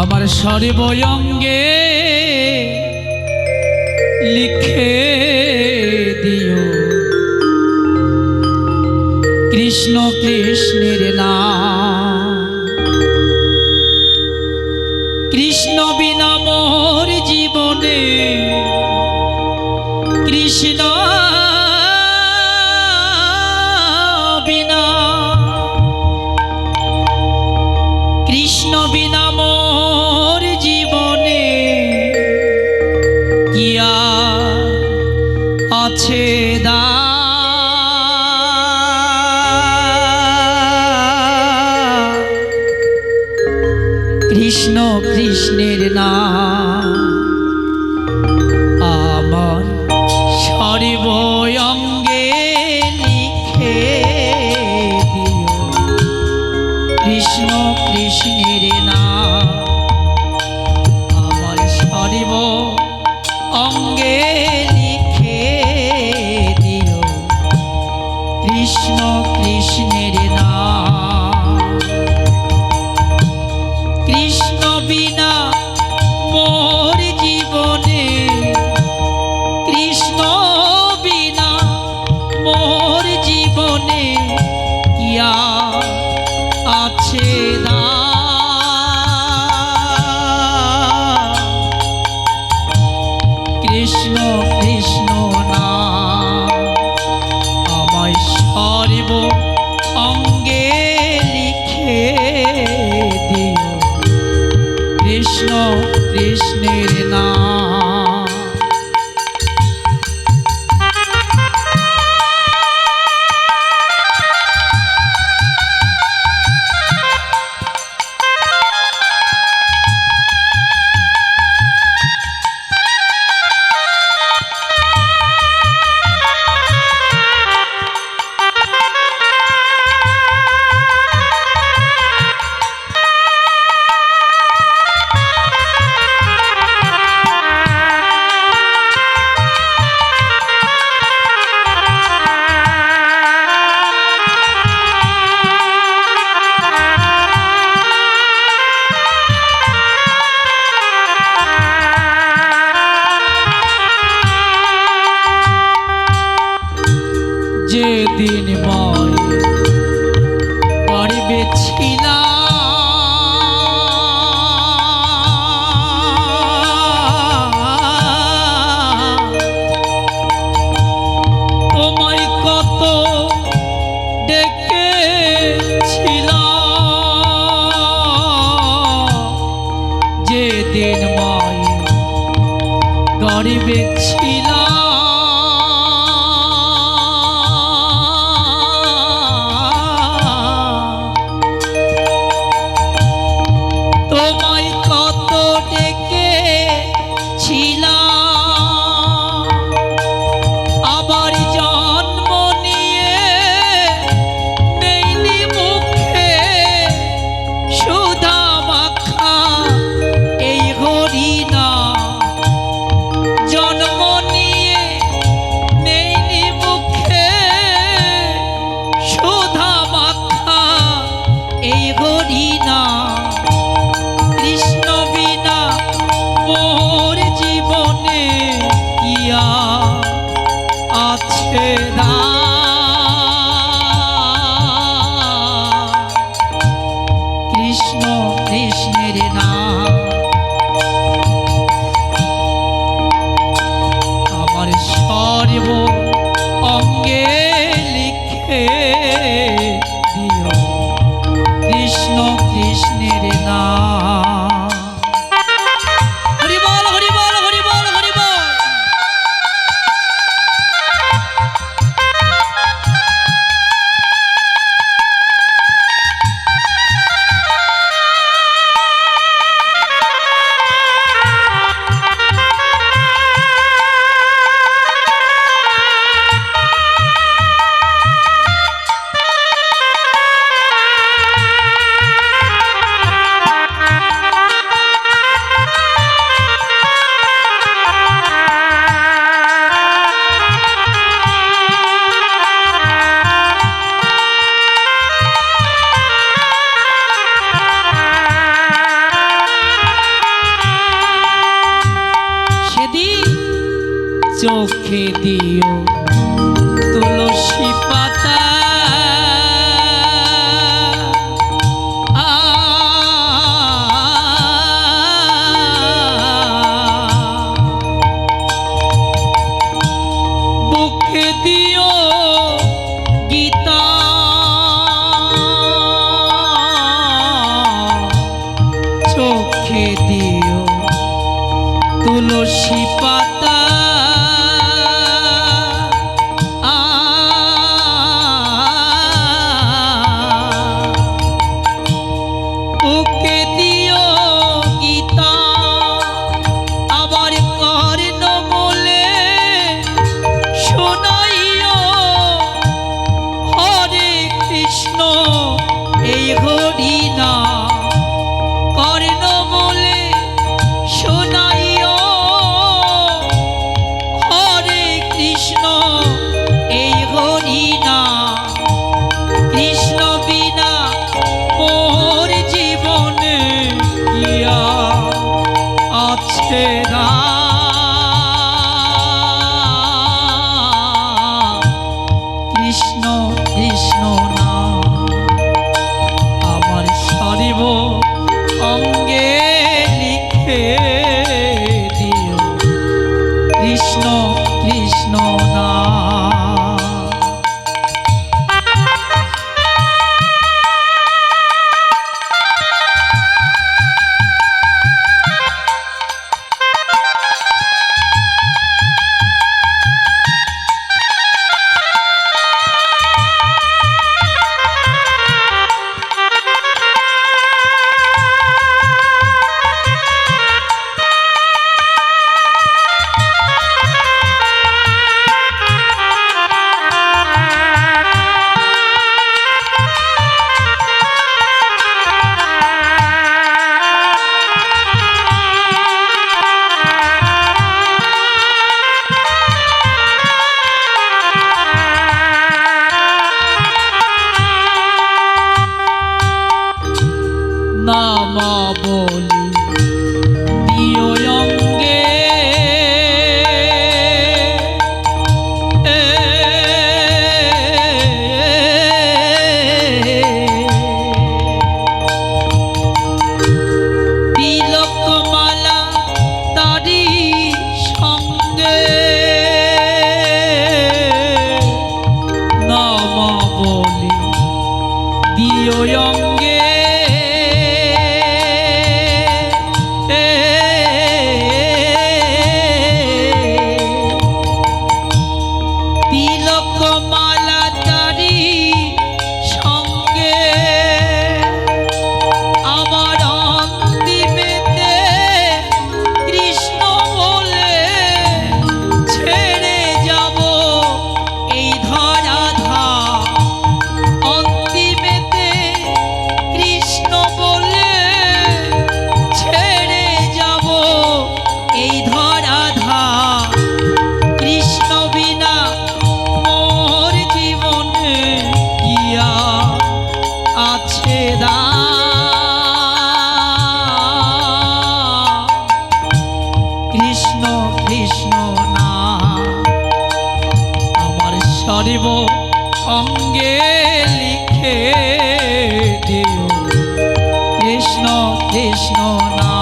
আমার সর্বঙ্গে লিখে দিও। কৃষ্ণ কৃষ্ণের নাম। কৃষ্ণ বিনা মোর জীবনে কৃষ্ণ কৃষ্ণ, কৃষ্ণের নাম। আমার সর্বঙ্গে লিখে কৃষ্ণ, কৃষ্ণের নাম। আমার সর্ব অঙ্গে লিখে দিও। কৃষ্ণ, কৃষ্ণের নাম। কৃষ্ণ কৃষ্ণ কৃষ্ণ না আমায় সর্ব অঙ্গে লিখে দিও। কৃষ্ণ কৃষ্ণের নাম। দিও কৃষ্ণ না